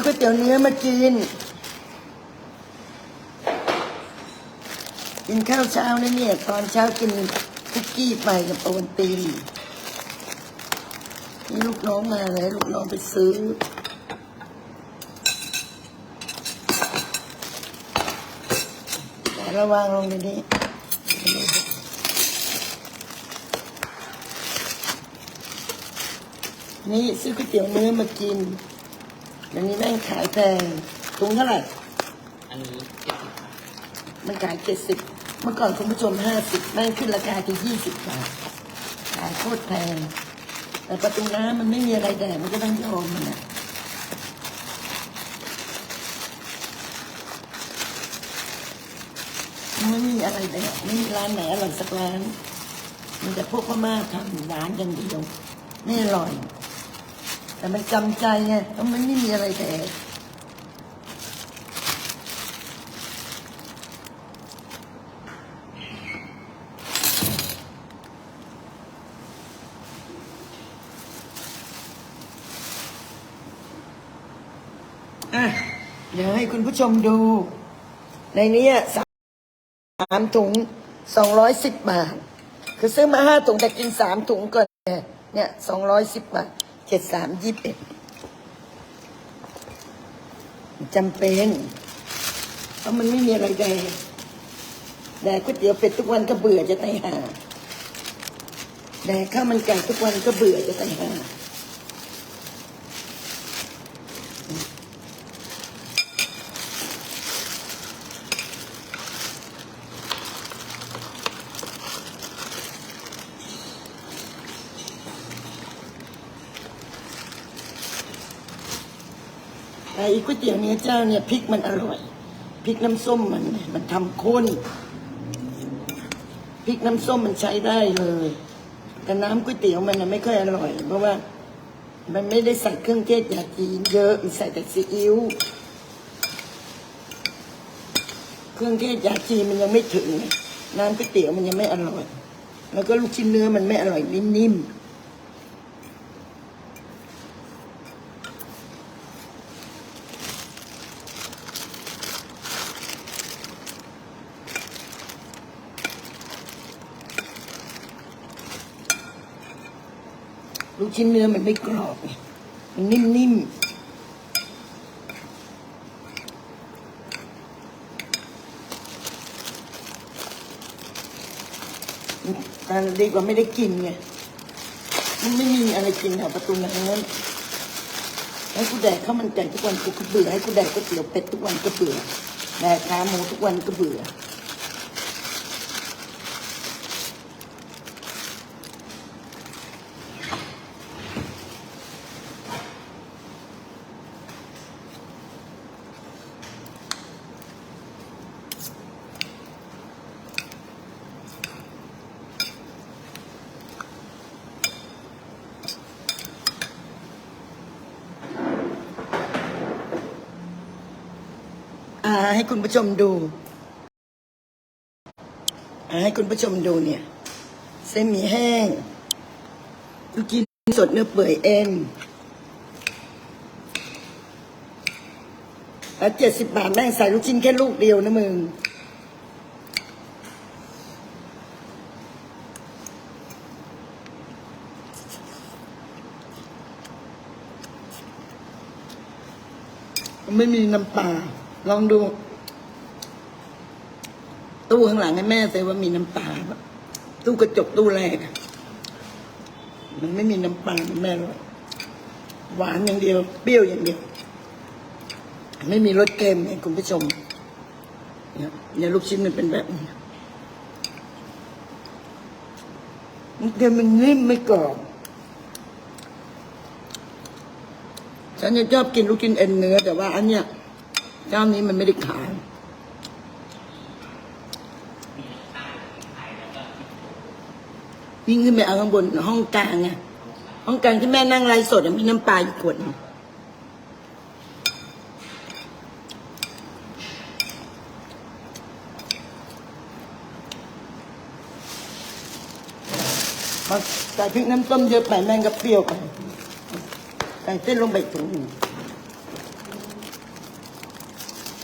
ื้อก๋วยเตี๋ยวเนื้อมากิน กินข้าวเช้านะเนี่ย ตอนเช้ากินคุกกี้ไปกับโอวัลตีนนี่ลูกน้องมาเลยลูกน้องไปซื้อแต่ระวังลงในนี้นี่ซื้อก๋วยเตี๋ยวเนื้อมากิน เดี๋ยวนี้แม่งขายแพงถุงเท่าไหร่ อันนี้เจ็ดสิบบาทมันขายเจ็ดสิบเมื่อก่อนคุณผู้ชมห้าสิบแม่งขึ้นราคาที่ยี่สิบบาทขายโคตรแพง แต่ประตูน้ำมันไม่มีอะไรแดกมันก็ต้องยอมมันนะมันไม่มีอะไรแดกไม่มีร้านไหนอร่อยสักร้านมีแต่พวกพม่าทำหวานอย่างเดียวไม่อร่อย แต่มันจำใจไงเพราะมันไม่มีอะไรแดกอะเดี๋ยวให้คุณผู้ชมดู ในนี้สามถุงสองร้อยสิบบาท คือซื้อมาห้าถุงแต่กินสามถุงก่อนเนี่ยเนี่ยสองร้อยสิบบาท เจ็ดสามยี่สิบเอ็ดจำเป็นเพราะมันไม่มีอะไรแดกแดกก๋วยเตี๋ยวเป็ดทุกวันก็เบื่อจะตายห่าแดกข้าวมันไก่ทุกวันก็เบื่อจะตายห่า เตี๋ยวเนื้อเจ้าเนี่ยพริกมันอร่อยพริกน้ำส้มมันมันทำข้นพริกน้ำส้มมันใช้ได้เลย แต่น้ำก๋วยเตี๋ยวมันน่ะไม่ค่อยอร่อย เพราะว่า มันไม่ได้ใส่เครื่องเทศยาจีนเยอะมันใส่แต่ซีอิ๊วเครื่องเทศยาจีนมันยังไม่ถึง น้ำก๋วยเตี๋ยวมันยังไม่อร่อย แล้วก็ลูกชิ้นเนื้อมันไม่อร่อยนิ่มๆ ชิ้นเนื้อมันไม่กรอบไงมันนิ่มๆแต่ดีกว่าไม่ได้กินไง มันไม่มีอะไรกินแถวประตูน้ำให้กูแดกข้าวมันไก่ทุกวันกูก็เบื่อให้กูแดกก๋วยเตี๋ยวเป็ดทุกวันก็เบื่อแดกขาหมูทุกวันก็เบื่อ คุณผู้ชมดูให้คุณผู้ชมดูเนี่ย เส้นหมี่แห้งลูกชิ้นสดเนื้อเปื่อยเอ็นแล้วเจ็ดสิบบาทแม่งใส่ลูกชิ้นแค่ลูกเดียวนะมึงไม่มีน้ำปลาลองดู ตู้ข้างหลังให้แม่เซว่ามีน้ำปลาตู้กระจกตู้แรกมันไม่มีน้ำปลาแม่เลยหวานอย่างเดียว เปรี้ยวอย่างเดียว ไม่มีรสเค็มไงคุณผู้ชมเนี่ยเนี่ยลูกชิ้นมันเป็นแบบนี้มันเค็มมันนิ่มไม่กรอบฉันจะชอบกินลูกชิ้นเอ็นเนื้อแต่ว่าอันเนี้ยเจ้านี้มันไม่ได้ขาย วิ่งขึ้นไปเอาข้างบนห้องกลางไงห้องกลางที่แม่นั่งไลฟ์สดมีน้ำปลาอยู่ขวดนึงใส่พริกน้ำต้มเยอะไปแม่งก็เปรี้ยวไปใส่เส้นลงไปถุงหนึ่ง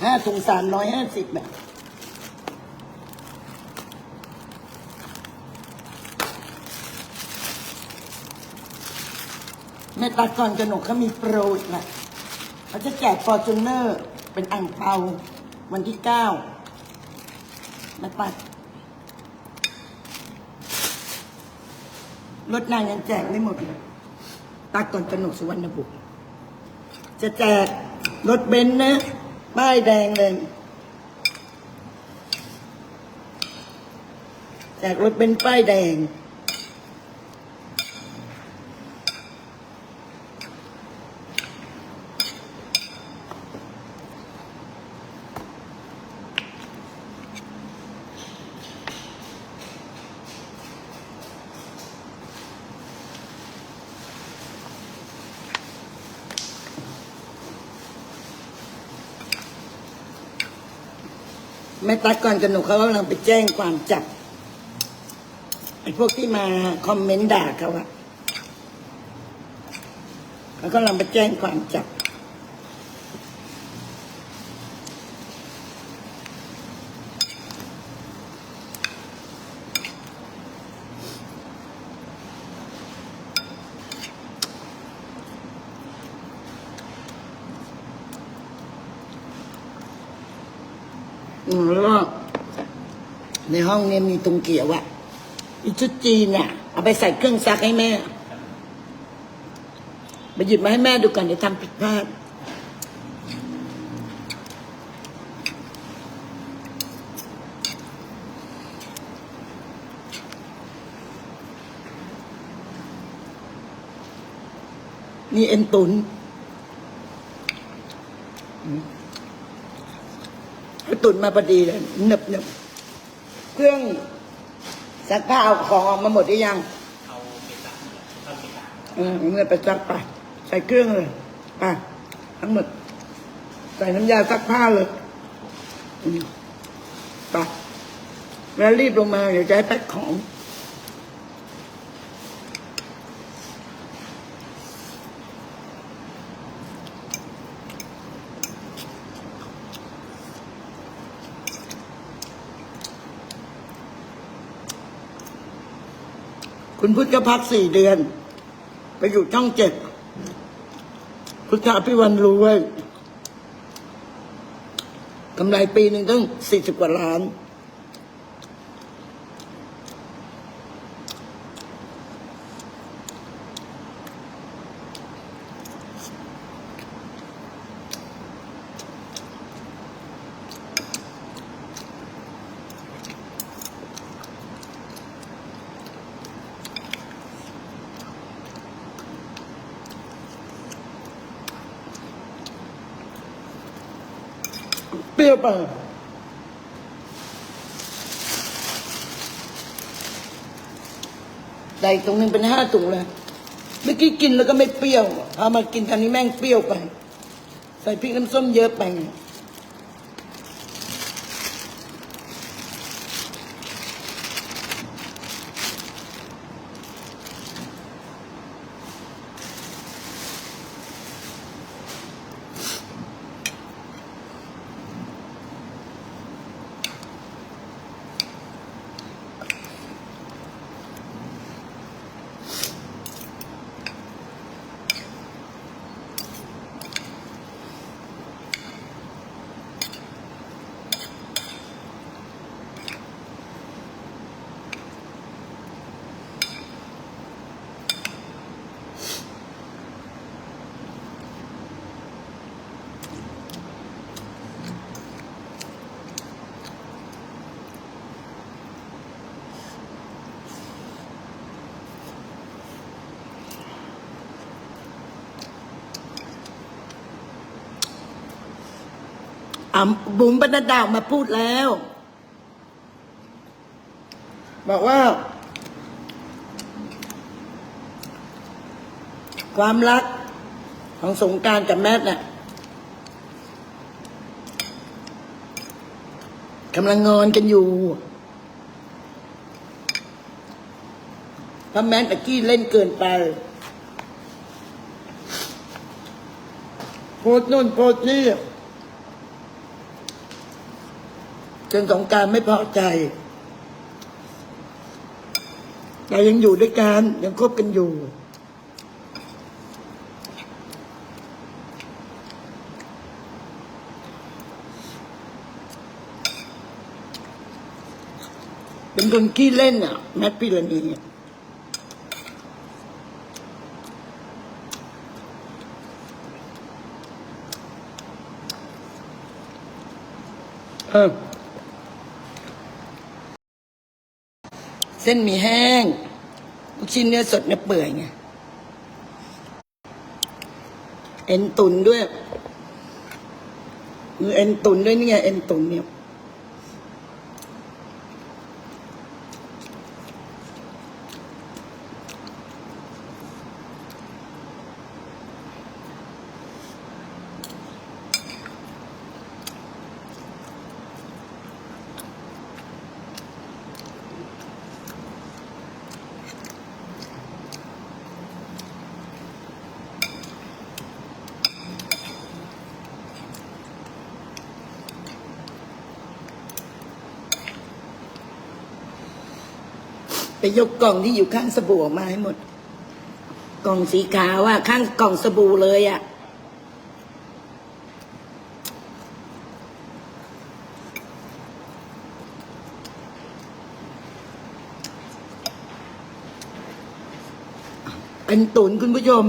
ห้าถุงสามร้อยห้าสิบแบบ แม่ตาก่อนกหนกเขามีโปรอีกนะเขาจะแจกฟอร์จูเนอร์เป็นอ่างเปาวันที่เก้าแม่ปัดรถนางยังแจกไม่หมดเลยตาก่อนกหนกสุวรรณบุตรจะแจกรถเบนซ์นะป้ายแดงเลยแจกรถเบนซ์ป้ายแดง แม่ตั๊กก่อนกับหนูเขากำลังไปแจ้งความจับไอ้พวกที่มาคอมเมนต์ด่าเขาอะเขากำลังไปแจ้งความจับ อืมแล้วก็ใน ห้องเนี่ยมีตรงเกี่ยวอะอีชุดจีนอะเอาไปใส่เครื่องซักให้แม่ไปหยิบมาให้แม่ดูก่อนเดี๋ยวทำผิดพลาดนี่เอ็นตุนตุนมาพอดีเลยหนึบหนึบ เครื่องซักผ้าเอาของออกมาหมดหรือยัง เอาไปตักเอาไปตักเออเงินไปซักไปใส่เครื่องเลยไปทั้งหมด ใส่น้ำยาซักผ้าเลยอืมไปแล้วรีบลงมาเดี๋ยวจะให้แพ็คของ คุณพุทธก็พักสี่เดือน ไปอยู่ช่องเจ็ดพุทธาพิวันรู้ว่ากำไรปีหนึ่งตั้งสี่สิบกว่าล้าน เปรี้ยวไปใส่ตรงนึงเป็นห้าถุงเลยเมื่อกี้กินแล้วก็ไม่เปรี้ยวพอมากินทาวนี้แม่งเปรี้ยวไป ใส่พริกน้ำส้มเยอะไป อ่าบุ๋มบรรดามาพูดแล้ว บอกว่า ความรักของสงการกับแมทน่ะกำลังงอนกันอยู่เพราะแมทตะกี้เล่นเกินไปโพสนู่นโพสนี่ จนสงการไม่พอใจแต่ยังอยู่ด้วยกัน ยังคบกันอยู่ เป็นคนขี้เล่นอะ แมทพิรณีอะเออ เส้นหมีแห้งลูกชิ้นเนื้อสดเนื้อเปื่อยไงเอ็นตุนด้วยเอ็นตุนด้วยนี่ไงเอ็นตุนเนี่ย ยกกล่องที่อยู่ข้างสบู่ออกมาให้หมด กล่องสีขาวอะข้างกล่องสบู่เลยอะเป็นตุนคุณผู้ชม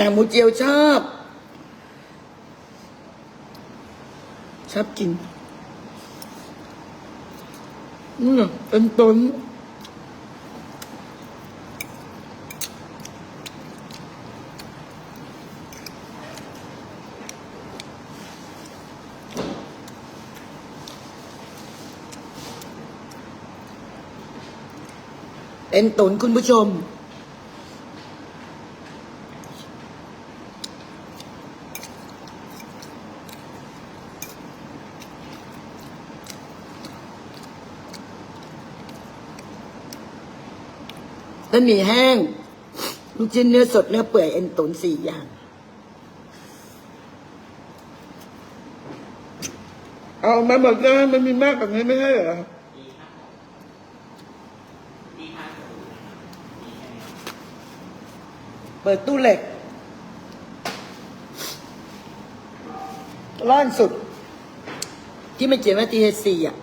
แต่หมูเจียวชอบ ชอบกิน อืมเป็นต้นเป็นตุนคุณผู้ชม แล้วมีแห้งลูกชิ้นเนื้อสดเนื้อเปื่อยเอ็นตุ๋นสี่อย่าง เอามาหมดเลยมันมีมากแบบนี้ไม่ใช่เหรอเปิดตู้เหล็กล่อนสุด ที่ไม่เขียนว่าทีเอซีอะ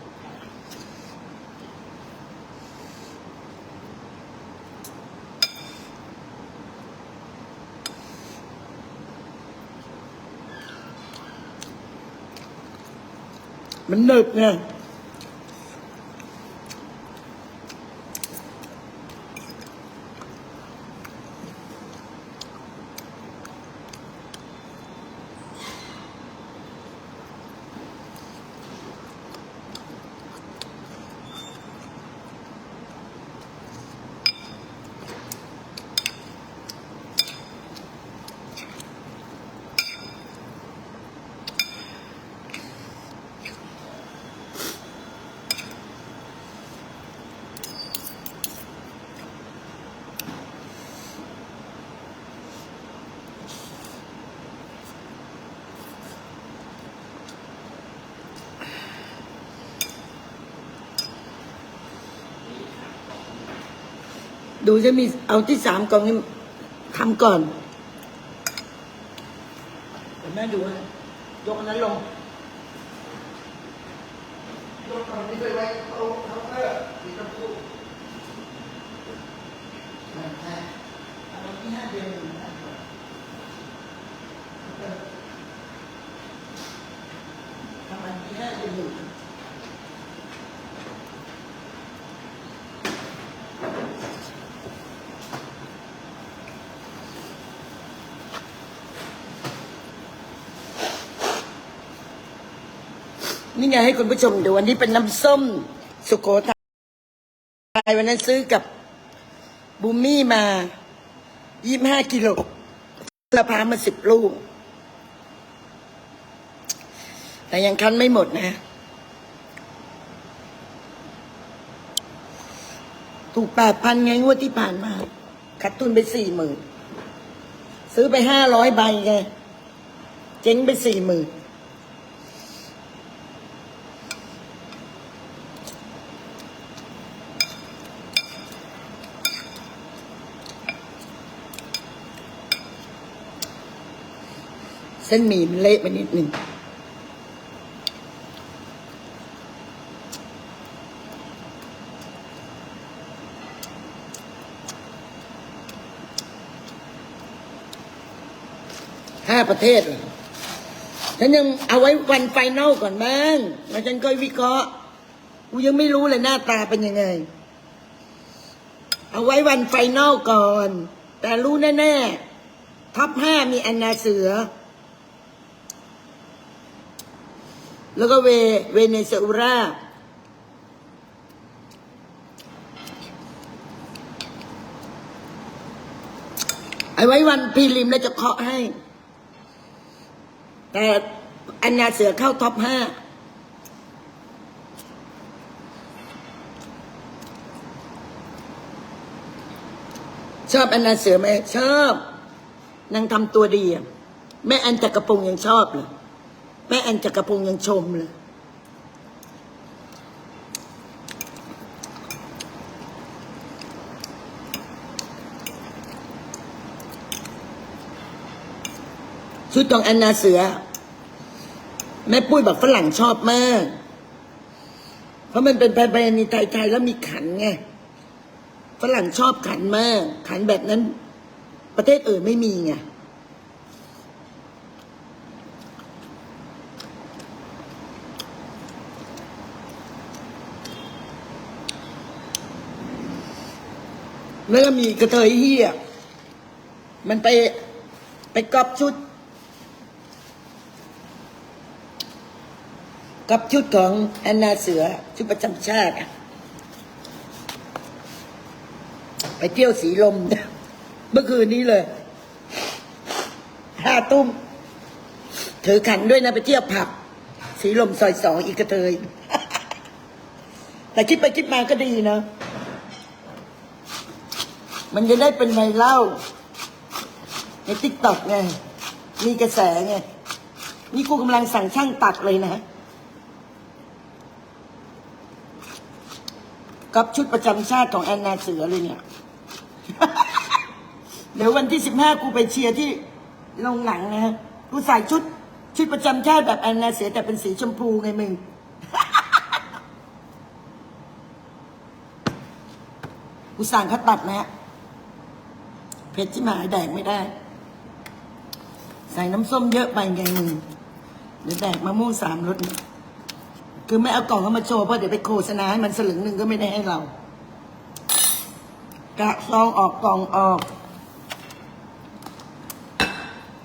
มันหนึบไง ดูจะมีเอาที่สามกล่องนี้ทำก่อนเดี๋ยวแม่ดูนะยกอันนั้นลงยกตรงนี้ไปไว้เอาเอาเพื่อสีชมพูนะเอาที่ห้าเดือนหนึ่งนะทำอันที่ห้าเดือนหนึ่ง อ นี่ไงให้คุณผู้ชมดูวันนี้เป็นน้ำส้มสุโขทัยวันนั้นซื้อกับบูมมี่มายี่ห้ากิโลละพามาสิบลูก แต่ยังคั้นไม่หมดนะ ถูกแปดพันไงงวดที่ผ่านมาขาดทุนไปสี่หมื่นซื้อไปห้าร้อยใบไง เจ๊งไปสี่หมื่น เส้นหมี่มันเละไปนิดหนึ่งห้าประเทศเหรอฉันยังเอาไว้วันไฟนอลก่อนบ้างแล้วฉันค่อยวิเคราะห์กูยังไม่รู้เลยหน้าตาเป็นยังไง เอาไว้วันไฟนอลก่อน แต่รู้แน่ ๆ ท็อปห้ามีแอนนาเสือ แล้วก็เวเวเนซุเอลาเอไว้วันพรีลิมแล้วจะเคาะให้ แต่อันนาเสือเข้าท็อปห้าชอบอันนาเสือไหมชอบนางทำตัวดีแม่อันจักรพงยังชอบเลย แม่แอนจักรพงศ์ยังชมเลย ชุดของแอนนาเสือ แม่ปุ้ยบอกฝรั่งชอบมาก เพราะมันเป็นแประเพณีไทยๆแล้วมีขันไงฝรั่งชอบขันมาก ขันแบบนั้น ประเทศอื่นไม่มีไง แล้วก็มีกระเทยเฮียมันไปไปกอปชุดกับชุดของแอนนาเสือชุดประจำชาติไปเที่ยวสีลม เมื่อคืนนี้เลยห้าตุ้มถือขันด้วยนะไปเที่ยวผับ สีลมซอยสองอีกกระเทยแต่คิดไปคิดมาก็ดีนะ มันจะได้เป็นไวรัลในติ๊กต็อกไง มีกระแสไง นี่กูกำลังสั่งช่างตัดเลยนะกับชุดประจำชาติของแอนนาเสือเลยเนี่ย เดี๋ยววันที่สิบห้ากูไปเชียร์ที่โรงหนังนะกูใส่ชุด ชุดประจำชาติแบบแอนนาเสือแต่เป็นสีชมพูไงมึงกูสั่งเขาตัดนะฮะ ผ็ดที่หมายแดกไม่ได้ ใส่น้ำส้มเยอะไปไงมึงเดี๋ยวแดกมะม่วงสามรสเนี่ยคือไม่เอากล่องเข้ามาโชว์เพราะเดี๋ยวไปโฆษณาให้มันสลึงหนึ่งก็ไม่ได้ให้เรา กะซองออกกล่องออก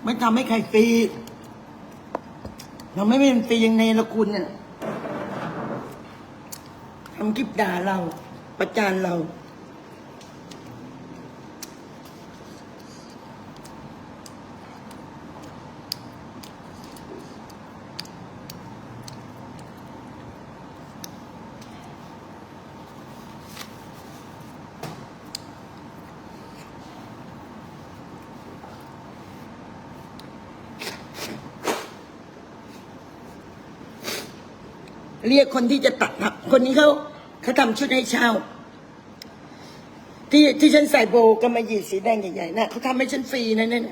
ไม่ทำให้ใครฟรีเราไม่เป็นฟรียังในละคุณเนี่ยทำคลิปด่าเรา ประจานเรา เรียกคนที่จะตัดครับคนนี้เขาเขาทำชุดให้เช่า ที่ที่ฉันใส่โบกำมะหยี่สีแดงใหญ่ๆนะเขาทำให้ฉันฟรีนะเนี่ย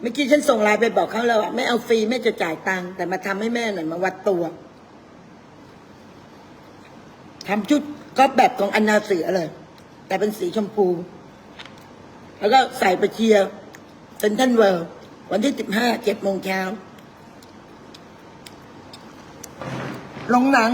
เมื่อกี้ฉันส่งไลน์ไปบอกเขาแล้วอะไม่เอาฟรีแม่จะจ่ายตังค์แต่มาทำให้แม่หน่อยมาวัดตัวทำชุดก็แบบของอันนาเสือเลย แต่เป็นสีชมพู แล้วก็ใส่ไปเชียร์เซนทันเวิลด์วันที่สิบห้าเจ็ดโมงเช้า ลงหนัง